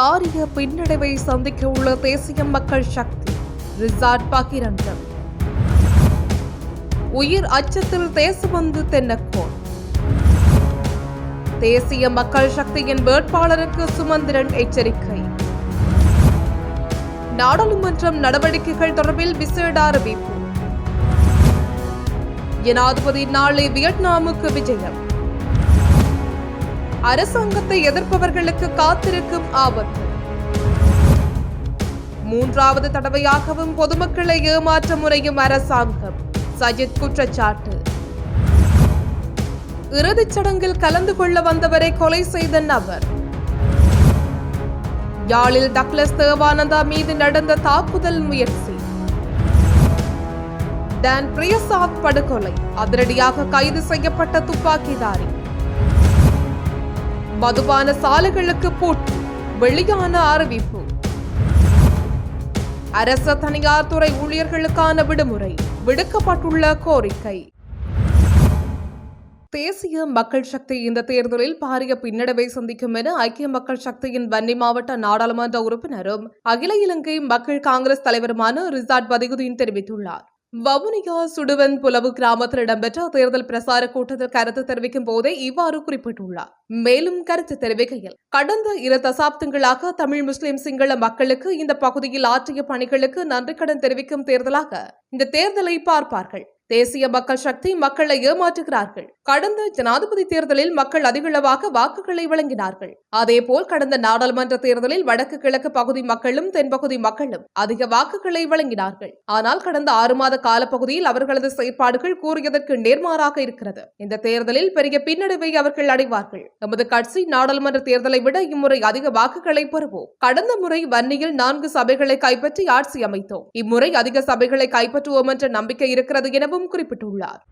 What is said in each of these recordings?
பாரிய பின்னடைவை சந்திக்க உள்ள தேசிய மக்கள் சக்தி ரிசார்ட் பகிரங்கம். உயிர் அச்சத்தில் தேசபந்து தென்னக்கோன் தேசிய மக்கள் சக்தியின் வேட்பாளருக்கு சுமந்திரன் எச்சரிக்கை. நாடாளுமன்றம் நடவடிக்கைகள் தொடர்பில் விசேட அறிவிப்பு. ஜனாதிபதி நாளை வியட்நாமுக்கு விஜயம். அரசாங்கத்தை எதிர்ப்பவர்களுக்கு காத்திருக்கும் ஆபத்து. மூன்றாவது தடவையாகவும் பொதுமக்களை ஏமாற்ற முறையும் அரசாங்கம். சஜித் குற்றச்சாட்டு. இறுதிச் சடங்கில் கலந்து கொள்ள வந்தவரை கொலை செய்த நபர். யாழில் டக்ளஸ் தேவானந்தா மீது நடந்த தாக்குதல் முயற்சி. டான் பிரியசாத் படுகொலை. அதிரடியாக கைது செய்யப்பட்ட துப்பாக்கிதாரி. மதுபான சாலைகளுக்கு பூட்டு வெளியான அறிவிப்பு. அரச தனியார் துறை ஊழியர்களுக்கான விடுமுறை விடுக்கப்பட்டுள்ள கோரிக்கை. தேசிய மக்கள் சக்தி இந்த தேர்தலில் பாரிய பின்னடைவை சந்திக்கும் என ஐக்கிய மக்கள் சக்தியின் வன்னி மாவட்ட நாடாளுமன்ற உறுப்பினரும் அகில இலங்கை மக்கள் காங்கிரஸ் தலைவருமான ரிசார்ட் பதிகுதீன் தெரிவித்துள்ளார். வவுனியா சுடுவன் புலவு கிராமத்தில் இடம்பெற்ற தேர்தல் பிரசார கூட்டத்தில் கருத்து தெரிவிக்கும் போதே இவ்வாறு குறிப்பிட்டுள்ளார். மேலும் கருத்து தெரிவிக்கையில் கடந்த இரு தசாப்தங்களாக தமிழ் முஸ்லிம் சிங்கள மக்களுக்கு இந்த பகுதியில் ஆற்றிய பணிகளுக்கு நன்றி கடன் தெரிவிக்கும் தேர்தலாக இந்த தேர்தலை பார்ப்பார்கள். தேசிய மக்கள் சக்தி மக்களை ஏமாற்றுகிறார்கள். கடந்த ஜனாதிபதி தேர்தலில் மக்கள் அதிகளவாக வாக்குகளை வழங்கினார்கள். அதேபோல் கடந்த நாடாளுமன்ற தேர்தலில் வடக்கு கிழக்கு பகுதி மக்களும் தென்பகுதி மக்களும் அதிக வாக்குகளை வழங்கினார்கள். ஆனால் கடந்த ஆறு மாத காலப்பகுதியில் அவர்களது செயற்பாடுகள் கூறியதற்கு நேர்மாறாக இருக்கிறது. இந்த தேர்தலில் பெரிய பின்னடைவை அவர்கள் அடைவார்கள். எமது கட்சி நாடாளுமன்ற தேர்தலை விட இம்முறை அதிக வாக்குகளை பெறுவோம். கடந்த முறை வன்னியில் நான்கு சபைகளை கைப்பற்றி ஆட்சி அமைத்தோம். இம்முறை அதிக சபைகளை கைப்பற்றுவோம் என்ற நம்பிக்கை இருக்கிறது எனவும் குறிப்பிட்டுள்ளார்.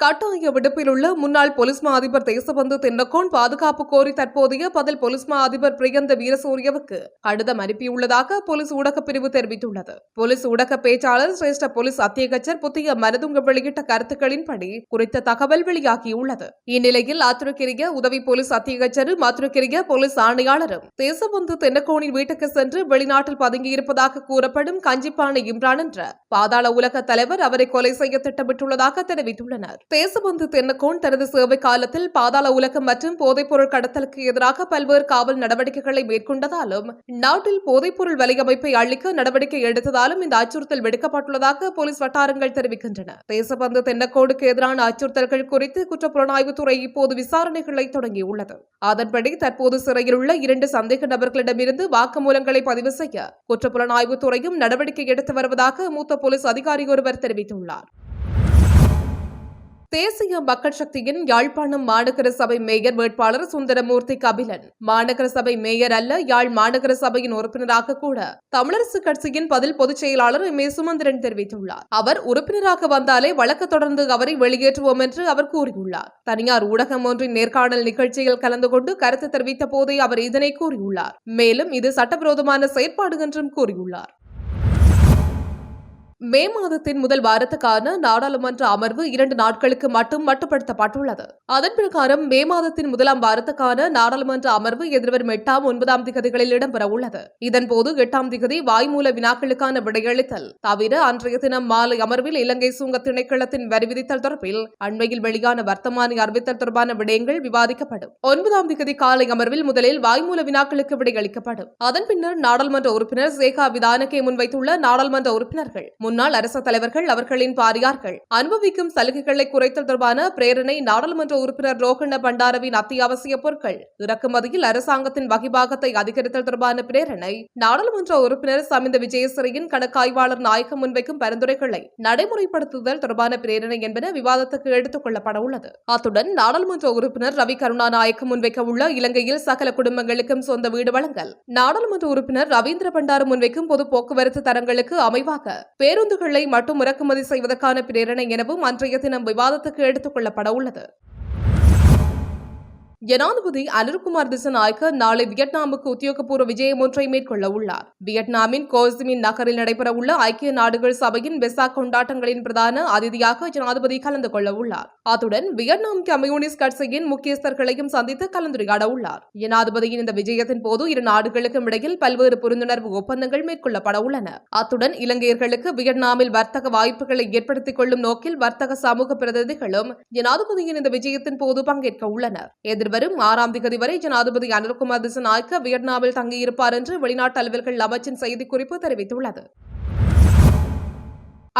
கட்டாய விடுப்பில் உள்ள முன்னாள் போலீஸ் மா அதிபர் தேசபந்து தென்னக்கோன் பாதுகாப்பு கோரி தற்போதைய பதில் போலீஸ் மா அதிபர் பிரியந்த வீரசூரியவுக்கு கடிதம் அனுப்பியுள்ளதாக போலீஸ் ஊடகப் பிரிவு தெரிவித்துள்ளது. போலீஸ் ஊடக பேச்சாளர் சிரேஷ்ட போலீஸ் அத்தியகச்சர் புத்திய மருதுங்க வெளியிட்ட கருத்துக்களின்படி குறித்த தகவல் வெளியாகியுள்ளது. இந்நிலையில் ஆத்திரக்கிரிய உதவி போலீஸ் அத்தியகச்சரும் ஆத்திரக்கிரிய போலீஸ் ஆணையாளரும் தேசபந்து தென்னக்கோனின் வீட்டுக்கு சென்று வெளிநாட்டில் பதுங்கியிருப்பதாக கூறப்படும் கஞ்சிப்பானை இம்ரான் என்ற பாதாள உலக தலைவர் அவரை கொலை செய்ய திட்டமிட்டுள்ளதாக தெரிவித்துள்ளனர். தேசபந்து தென்னக்கோன் தனது சேவை காலத்தில் பாதாள உலகம் மற்றும் போதைப்பொருள் கடத்தலுக்கு எதிராக பல்வேறு காவல் நடவடிக்கைகளை மேற்கொண்டதாலும் நாட்டில் போதைப்பொருள் வலையமைப்பை அழிக்க நடவடிக்கை எடுத்ததாலும் இந்த அச்சுறுத்தல் விடுக்கப்பட்டுள்ளதாக போலீஸ் வட்டாரங்கள் தெரிவிக்கின்றன. தேசபந்து தென்னக்கோடுக்கு எதிரான அச்சுறுத்தல்கள் குறித்து குற்றப்புலனாய்வுத்துறை இப்போது விசாரணைகளை தொடங்கியுள்ளது. அதன்படி தற்போது சிறையில் உள்ள இரண்டு சந்தேக நபர்களிடமிருந்து வாக்குமூலங்களை பதிவு செய்ய குற்றப்புலனாய்வுத்துறையும் நடவடிக்கை எடுத்து வருவதாக மூத்த போலீஸ் அதிகாரி ஒருவர் தெரிவித்துள்ளார். தேசிய மக்கள் சக்தியின் யாழ்ப்பாணம் மாநகர சபை மேயர் வேட்பாளர் சுந்தரமூர்த்தி கபிலன். மாநகர சபை மேயர் அல்ல யாழ் மாநகர சபையின் உறுப்பினராக கூட தமிழரசு கட்சியின் பதில் பொதுச் செயலாளர் எம். ஏ. சுமந்திரன் தெரிவித்துள்ளார். அவர் உறுப்பினராக வந்தாலே வழக்கு தொடர்ந்து அவரை வெளியேற்றுவோம் என்று அவர் கூறியுள்ளார். தனியார் ஊடகம் ஒன்றின் நேர்காணல் நிகழ்ச்சியில் கலந்து கொண்டு கருத்து தெரிவித்த போதே அவர் இதனை கூறியுள்ளார். மேலும் இது சட்டவிரோதமான செயற்பாடு என்றும் கூறியுள்ளார். மே மாதத்தின் முதல் வாரத்துக்கான நாடாளுமன்ற அமர்வு இரண்டு நாட்களுக்கு மட்டும் மட்டுப்படுத்தப்பட்டுள்ளது. அதன் பிரகாரம் மே மாதத்தின் முதலாம் வாரத்துக்கான நாடாளுமன்ற அமர்வு எதிர்வரும் எட்டாம் ஒன்பதாம் திகதிகளில் இடம்பெற உள்ளது இதன்போது எட்டாம் திகதி வாய்மூல வினாக்களுக்கான விடையளித்தல். தவிர அன்றைய தினம் மாலை அமர்வில் இலங்கை சுங்க திணைக்களத்தின் வரி விதித்தல் தொடர்பில் அண்மையில் வெளியான வர்த்தமானி அறிவித்தல் தொடர்பான விடயங்கள் விவாதிக்கப்படும். ஒன்பதாம் திகதி காலை அமர்வில் முதலில் வாய்மூல வினாக்களுக்கு விடையளிக்கப்படும். அதன் பின்னர் நாடாளுமன்ற உறுப்பினர் சேகா விதானக்கே முன்வைத்துள்ள நாடாளுமன்ற உறுப்பினர்கள் முன்னாள் அரச தலைவர்கள் அவர்களின் பாரியார்கள். அனுபவிக்கும் சலுகைகளை குறைத்தல் தொடர்பான பிரேரணை நாடாளுமன்ற உறுப்பினர் ரோகண்ண பண்டாரவின் அத்தியாவசிய பொருட்கள். இறக்குமதியில் அரசாங்கத்தின் வகிபாகத்தை அதிகரித்தல் தொடர்பான பிரேரணை நாடாளுமன்ற உறுப்பினர் சமிந்த விஜயசிறியின் கணக்காய்வாளர் நாயகம் முன்வைக்கும் பரிந்துரைகளை நடைமுறைப்படுத்துதல் தொடர்பான பிரேரணை என்பன விவாதத்துக்கு எடுத்துக் கொள்ளப்பட உள்ளது. அத்துடன் நாடாளுமன்ற உறுப்பினர் ரவி கருணாநாயக்கம் முன்வைக்க உள்ள இலங்கையில் சகல குடும்பங்களுக்கும் சொந்த வீடு வழங்கல். நாடாளுமன்ற உறுப்பினர் ரவீந்திர பண்டார முன்வைக்கும் பொது போக்குவரத்து தரங்களுக்கு அமைவாக பேர் பேருந்துகளை மட்டும் இறக்குமதி செய்வதற்கான பிரேரணை எனவும் அன்றைய தினம் விவாதத்துக்கு எடுத்துக் கொள்ளப்பட உள்ளது. ஜனாதிபதி அனுர்குமார் திசநாயக்க நாளை வியட்நாமுக்கு உத்தியோகபூர்வ விஜயம் ஒன்றை மேற்கொள்ள உள்ளார். வியட்நாமின் கோஸ்மின் நகரில் நடைபெறவுள்ள ஐக்கிய நாடுகள் சபையின் வெசாக் கொண்டாட்டங்களின் பிரதான அதிதியாக ஜனாதிபதி கலந்து கொள்ள உள்ளார். அத்துடன் வியட்நாம் கம்யூனிஸ்ட் கட்சியின் முக்கியஸ்தர்களையும் சந்தித்து கலந்துரையாட உள்ளார். ஜனாதிபதியின் இந்த விஜயத்தின் போது இரு நாடுகளுக்கும் இடையில் பல்வேறு புரிந்துணர்வு ஒப்பந்தங்கள் மேற்கொள்ளப்பட உள்ளன. அத்துடன் இலங்கையர்களுக்கு வியட்நாமில் வர்த்தக வாய்ப்புகளை ஏற்படுத்திக் கொள்ளும் நோக்கில் வர்த்தக சமூக பிரதிநிதிகளும் ஜனாதிபதியின் இந்த விஜயத்தின் போது பங்கேற்க உள்ளனர். வரும். ஆறாம் திகதி வரை ஜனாதிபதி அனில்குமார் திசநாயக்க வியட்நாமில் தங்கியிருப்பார் என்று வெளிநாட்டு அலுவல்கள் அமைச்சின் செய்திக்குறிப்பு தெரிவித்துள்ளது.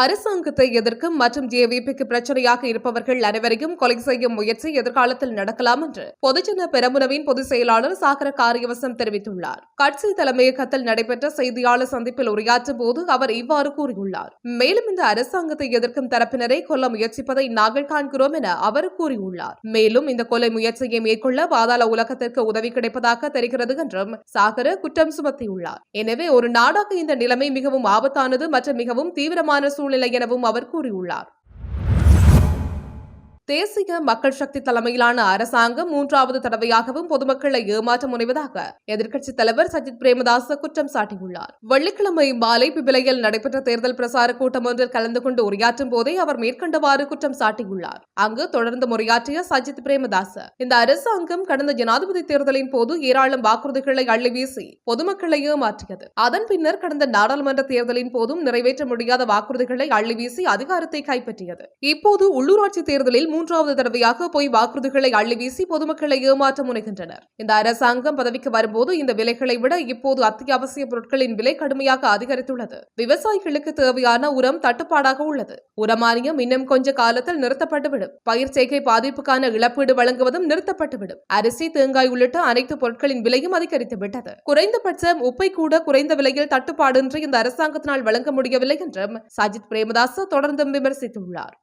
அரசாங்கத்தை எதிர்க்கும் மற்றும் ஜேவிபிக்கு பிரச்சனையாக இருப்பவர்கள் அனைவரையும் கொலை செய்யும் முயற்சி எதிர்காலத்தில் நடக்கலாம் என்று பொதுஜன பெரமுனவின் பொதுச் செயலாளர் சாகர காரியவசம் தெரிவித்துள்ளார். கட்சி தலைமையகத்தில் நடைபெற்ற செய்தியாளர் சந்திப்பில் உரையாற்றும் போது அவர் இவ்வாறு கூறியுள்ளார். மேலும் இந்த அரசாங்கத்தை எதிர்க்கும் தரப்பினரை கொல்ல முயற்சிப்பதை நாங்கள் காண்கிறோம் என அவர் கூறியுள்ளார். மேலும் இந்த கொலை முயற்சியை மேற்கொள்ள பாதாள உலகத்திற்கு உதவி கிடைப்பதாக தெரிகிறது என்றும் சாகர குற்றம் சுமத்தியுள்ளார். எனவே ஒரு நாடாக இந்த நிலைமை மிகவும் ஆபத்தானது மற்றும் மிகவும் தீவிரமான சூழ்நிலை எனவும் அவர் கூறியுள்ளார். தேசிய மக்கள் சக்தி தலைமையிலான அரசாங்கம் மூன்றாவது தடவையாகவும் பொதுமக்களை ஏமாற்ற முனைவதாக எதிர்க்கட்சித் தலைவர் சஜித் பிரேமதாச குற்றம் சாட்டியுள்ளார். வெள்ளிக்கிழமை மாலை பிபிலையில் நடைபெற்ற தேர்தல் பிரசார கூட்டம் ஒன்றில் கலந்து கொண்டு உரையாற்றும் போதே அவர் மேற்கண்டவாறு குற்றம் சாட்டியுள்ளார். அங்கு தொடர்ந்து உரையாற்றிய சஜித் பிரேமதாச இந்த அரசாங்கம் கடந்த ஜனாதிபதி தேர்தலின் போது ஏராளம் வாக்குறுதிகளை அள்ளி வீசி பொதுமக்களை ஏமாற்றியது. அதன் பின்னர் கடந்த நாடாளுமன்ற தேர்தலின் போதும் நிறைவேற்ற முடியாத வாக்குறுதிகளை அள்ளி வீசி அதிகாரத்தை கைப்பற்றியது. இப்போது உள்ளூராட்சி தேர்தலில் மூன்றாவது தடவையாக போய் வாக்குறுதிகளை அள்ளி வீசி பொதுமக்களை ஏமாற்ற முனைகின்றனர். இந்த அரசாங்கம் பதவிக்கு வரும்போது இந்த விலைகளை விட இப்போது அத்தியாவசிய பொருட்களின் விலை கடுமையாக அதிகரித்துள்ளது. விவசாயிகளுக்கு தேவையான உரம் தட்டுப்பாடாக உள்ளது. உரமானியம் இன்னும் கொஞ்ச காலத்தில் நிறுத்தப்பட்டுவிடும். பயிர் செய்கை பாதிப்புக்கான இழப்பீடு வழங்குவதும் நிறுத்தப்பட்டுவிடும். அரிசி தேங்காய் உள்ளிட்ட அனைத்து பொருட்களின் விலையும் அதிகரித்து விட்டது குறைந்தபட்சம் உப்பை கூட குறைந்த விலையில் தட்டுப்பாடின்றி இந்த அரசாங்கத்தினால் வழங்க முடியவில்லை என்றும் சஜித் பிரேமதாஸ் தொடர்ந்தும் விமர்சித்துள்ளார்.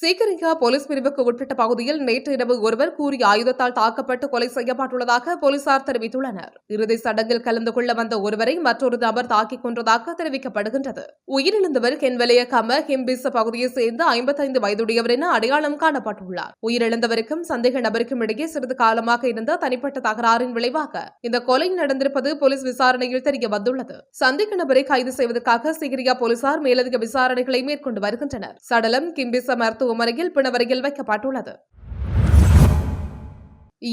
சீக்கிரியா போலீஸ் பிரிவுக்கு உட்பட்ட பகுதியில் நேற்று இரவு ஒருவர் கூறிய ஆயுதத்தால் தாக்கப்பட்டு கொலை செய்யப்பட்டுள்ளதாக போலீசார் தெரிவித்துள்ளனர். இறுதி சடங்கில் கலந்து கொள்ள வந்த ஒருவரை மற்றொரு நபர் தாக்கிக் கொன்றதாக தெரிவிக்கப்படுகின்றது. உயிரிழந்தவர் கென்வலைய கம ஹிம்பிச பகுதியைச் சேர்ந்த ஐம்பத்தைந்து வயதுடையவர் என அடையாளம் காணப்பட்டுள்ளார். உயிரிழந்தவருக்கும் சந்தேக நபருக்கும் இடையே சிறிது காலமாக இருந்த தனிப்பட்ட தகராறின் விளைவாக இந்த கொலை நடந்திருப்பது போலீஸ் விசாரணையில் தெரிய வந்துள்ளது. சந்தேக நபரை கைது செய்வதற்காக சிகிரியா போலீசார் மேலதிக விசாரணைகளை மேற்கொண்டு வருகின்றனர். சடலம் கிம்பிச மருத்துவமனையில் பிணவரையில் வைக்கப்பட்டுள்ளது.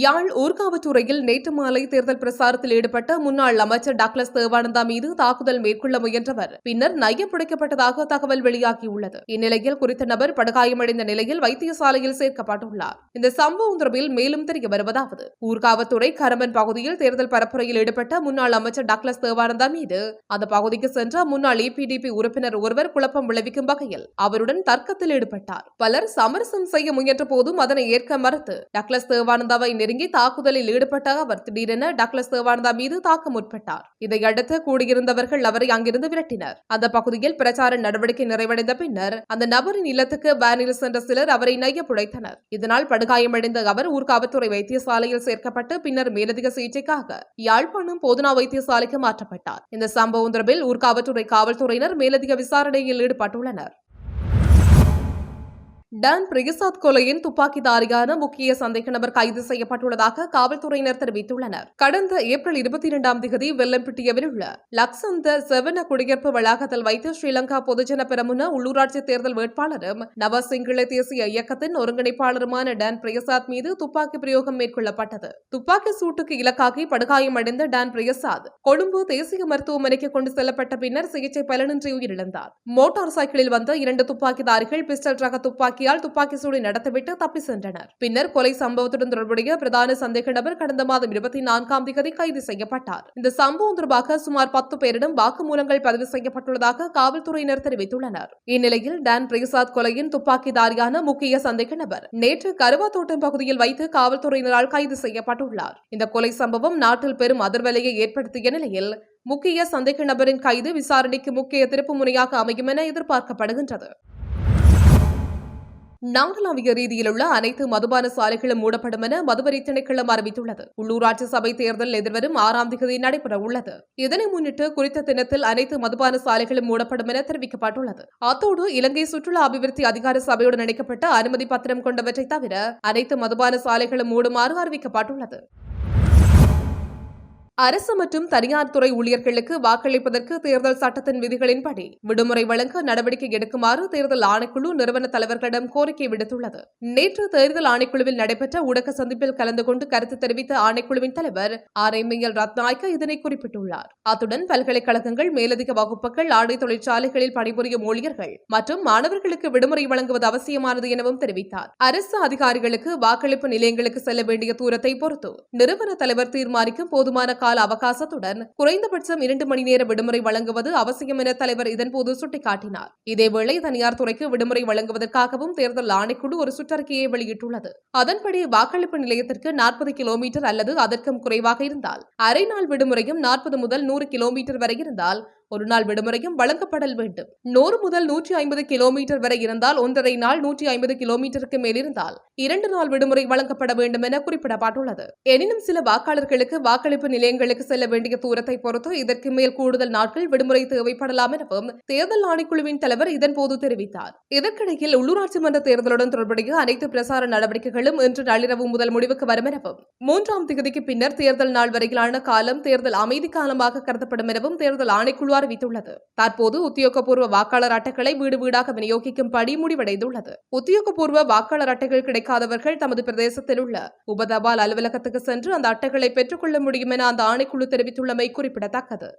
யாழ் ஊர்காவத்துறையில் நேற்று மாலை தேர்தல் பிரசாரத்தில் ஈடுபட்ட முன்னாள் அமைச்சர் டாக்லஸ் தேவானந்தா மீது தாக்குதல் மேற்கொள்ள முயன்றவர். பின்னர் நையப்பிடிக்கப்பட்டதாக தகவல் வெளியாகியுள்ளது. இந்நிலையில் குறித்த நபர் படுகாயமடைந்த நிலையில் வைத்தியசாலையில் சேர்க்கப்பட்டுள்ளார். இந்த சம்பவம் தொடர்பில் மேலும் தெரிய வருவதாவது. ஊர்காவத்துறை கரம்பன் பகுதியில் தேர்தல் பரப்புரையில் ஈடுபட்ட முன்னாள் அமைச்சர் டாக்லஸ் தேவானந்தா மீது அந்த பகுதிக்கு சென்ற முன்னாள் இபிடிபி உறுப்பினர் ஒருவர் குழப்பம் விளைவிக்கும் வகையில் அவருடன் தர்க்கத்தில் ஈடுபட்டார். பலர் சமரசம் செய்ய முயன்ற போதும் அதனை ஏற்க மறுத்து டக்ளஸ் தேவானந்தாவை நெருங்கி தாக்குதலில் ஈடுபட்ட அவர். திடீரென டக்ளஸ் தேவானந்தா மீது தாக்க முற்பட்டார் இதையடுத்து கூடியிருந்தவர்கள் அவரை அங்கிருந்து விரட்டினர். அந்த பகுதியில் பிரச்சார நடவடிக்கை நிறைவடைந்த பின்னர் அந்த நபரின் இல்லத்துக்கு வேனில் சென்ற சிலர் அவரை நைய புடைத்தனர். இதனால் படுகாயமடைந்த அவர் ஊர்காவல்துறை வைத்தியசாலையில் சேர்க்கப்பட்டு பின்னர் மேலதிக சிகிச்சைக்காக யாழ்ப்பாணம் போதனா வைத்தியசாலைக்கு மாற்றப்பட்டார். இந்த சம்பவம் தொடர்பில் ஊர்காவல்துறை காவல்துறையினர் மேலதிக விசாரணையில் ஈடுபட்டுள்ளனர். டான் பிரிகசாத் கொலையின் துப்பாக்கிதாரியான முக்கிய சந்தேக நபர் கைது செய்யப்பட்டுள்ளதாக காவல்துறையினர் தெரிவித்துள்ளனர். கடந்த ஏப்ரல் இருபத்தி இரண்டாம் தேதி வெள்ளம்பிட்டியவில் உள்ள லக்சந்த செவன குடியிருப்பு வளாகத்தில் வைத்து ஸ்ரீலங்கா பொதுஜன பெரமுன உள்ளூராட்சி தேர்தல் வேட்பாளரும் நவ சிங்கள தேசிய இயக்கத்தின் ஒருங்கிணைப்பாளருமான டான் பிரியசாத் மீது துப்பாக்கி பிரயோகம் மேற்கொள்ளப்பட்டது. துப்பாக்கி சூட்டுக்கு இலக்காகி படுகாயமடைந்த டான் பிரியசாத் கொழும்பு தேசிய மருத்துவமனைக்கு கொண்டு செல்லப்பட்ட பின்னர் சிகிச்சை பலனின்றி உயிரிழந்தார். மோட்டார் சைக்கிளில் வந்த இரண்டு துப்பாக்கிதாரிகள் பிஸ்டல் ரக துப்பாக்கி துப்பாக்கியால் துப்பாக்கி சூடு நடத்திவிட்டு தப்பி சென்றனர். பின்னர் கொலை சம்பவத்துடன் தொடர்புடைய பிரதான சந்தேக நபர் கடந்த மாதம் இருபத்தி நான்காம் தேதி கைது செய்யப்பட்டார். இந்த சம்பவம் தொடர்பாக சுமார் பத்து பேரிடம் வாக்குமூலங்கள் பதிவு செய்யப்பட்டுள்ளதாக காவல்துறையினர் தெரிவித்துள்ளனர். இந்நிலையில் டான் பிரசாத் கொலையின் துப்பாக்கிதாரியான முக்கிய சந்தேக நபர் நேற்று கருவாத்தோட்டம் பகுதியில் வைத்து காவல்துறையினரால் கைது செய்யப்பட்டுள்ளார். இந்த கொலை சம்பவம் நாட்டில் பெரும் அதிர்வலையை ஏற்படுத்திய நிலையில் முக்கிய சந்தேக நபரின் கைது விசாரணைக்கு முக்கிய திருப்பு முனையாக அமையும் என எதிர்பார்க்கப்படுகின்றது. நாடளாவிய ரீதியில் உள்ள அனைத்து மதுபான சாலைகளும் மூடப்படும் என மதுவரி திணைக்களம் அறிவித்துள்ளது. உள்ளூராட்சி சபை தேர்தல் எதிர்வரும் ஆறாம் தேதி நடைபெற உள்ளது. இதனை முன்னிட்டு குறித்த தினத்தில் அனைத்து மதுபான சாலைகளும் மூடப்படும் என தெரிவிக்கப்பட்டுள்ளது. அத்தோடு இலங்கை சுற்றுலா அபிவிருத்தி அதிகார சபையுடன் இணைக்கப்பட்ட அனுமதி பத்திரம் கொண்டவற்றை தவிர அனைத்து மதுபான சாலைகளும் மூடுமாறு அறிவிக்கப்பட்டுள்ளது. அரசு மற்றும் தனியார் துறை ஊழியர்களுக்கு வாக்களிப்பதற்கு தேர்தல் சட்டத்தின் விதிகளின்படி விடுமுறை வழங்க நடவடிக்கை எடுக்குமாறு தேர்தல் ஆணைக்குழு நிறுவன தலைவர்களிடம் கோரிக்கை விடுத்துள்ளது. நேற்று தேர்தல் ஆணைக்குழுவில் நடைபெற்ற ஊடக சந்திப்பில் கலந்து கொண்டு கருத்து தெரிவித்த ஆணைக்குழுவின் தலைவர் ஆர். எம். எல். ரத்நாயக்க இதனை குறிப்பிட்டுள்ளார். அத்துடன் பல்கலைக்கழகங்கள் மேலதிக வகுப்புகள் ஆடை தொழிற்சாலைகளில் பணிபுரியும் ஊழியர்கள் மற்றும் மாணவர்களுக்கு விடுமுறை வழங்குவது அவசியமானது எனவும் தெரிவித்தார். அரசு அதிகாரிகளுக்கு வாக்களிப்பு நிலையங்களுக்கு செல்ல வேண்டிய தூரத்தை பொறுத்து நிறுவன தலைவர் தீர்மானிக்கும் போதுமான கால அவகாசத்துடன் குறைந்தபட்சம் இரண்டு மணி நேர விடுமுறை வழங்குவது அவசியம் என தலைவர் இதன்போது சுட்டிக்காட்டினார். இதேவேளை தனியார் துறைக்கு விடுமுறை வழங்குவதற்காகவும் தேர்தல் ஆணைக்குழு ஒரு சுற்றறிக்கையை வெளியிட்டுள்ளது. அதன்படி வாக்களிப்பு நிலையத்திற்கு நாற்பது கிலோமீட்டர் அல்லது அதற்கும் குறைவாக இருந்தால் அரை நாள் விடுமுறையும் நாற்பது முதல் நூறு கிலோமீட்டர் வரை இருந்தால் ஒரு நாள் விடுமுறையும் வழங்கப்படல் வேண்டும். நூறு முதல் நூற்றி ஐம்பது கிலோமீட்டர் வரை இருந்தால் ஒன்றரை நாள் நூற்றி ஐம்பது கிலோமீட்டருக்கு மேல் இருந்தால் இரண்டு நாள் விடுமுறை வழங்கப்பட வேண்டும் என குறிப்பிடப்பட்டுள்ளது. எனினும் சில வாக்காளர்களுக்கு வாக்களிப்பு நிலையங்களுக்கு செல்ல வேண்டிய தூரத்தை பொறுத்து இதற்கு மேல் கூடுதல் நாட்கள் விடுமுறை தேவைப்படலாம் எனவும் தேர்தல் ஆணைக்குழுவின் தலைவர் இதன்போது தெரிவித்தார். இதற்கிடையில் உள்ளூராட்சி மன்ற தேர்தலுடன் தொடர்புடைய அனைத்து பிரசார நடவடிக்கைகளும் இன்று நள்ளிரவு முதல் முடிவுக்கு வரும் எனவும் மூன்றாம் தேதிக்கு பின்னர் தேர்தல் நாள் வரையிலான காலம் தேர்தல் அமைதி காலமாக கருதப்படும் எனவும் தேர்தல் ஆணைக்குழு அறிவித்துள்ளது. தற்போது உத்தியோகபூர்வ வாக்காளர் அட்டைகளை வீடு வீடாக விநியோகிக்கும் பணி முடிவடைந்துள்ளது. உத்தியோகபூர்வ வாக்காளர் அட்டைகள் கிடைக்காதவர்கள் தமது பிரதேசத்தில் உள்ள உபதபால் அலுவலகத்துக்கு சென்று அந்த அட்டைகளை பெற்றுக்கொள்ள முடியும் என அந்த ஆணைக்குழு தெரிவித்துள்ளமை குறிப்பிடத்தக்கது.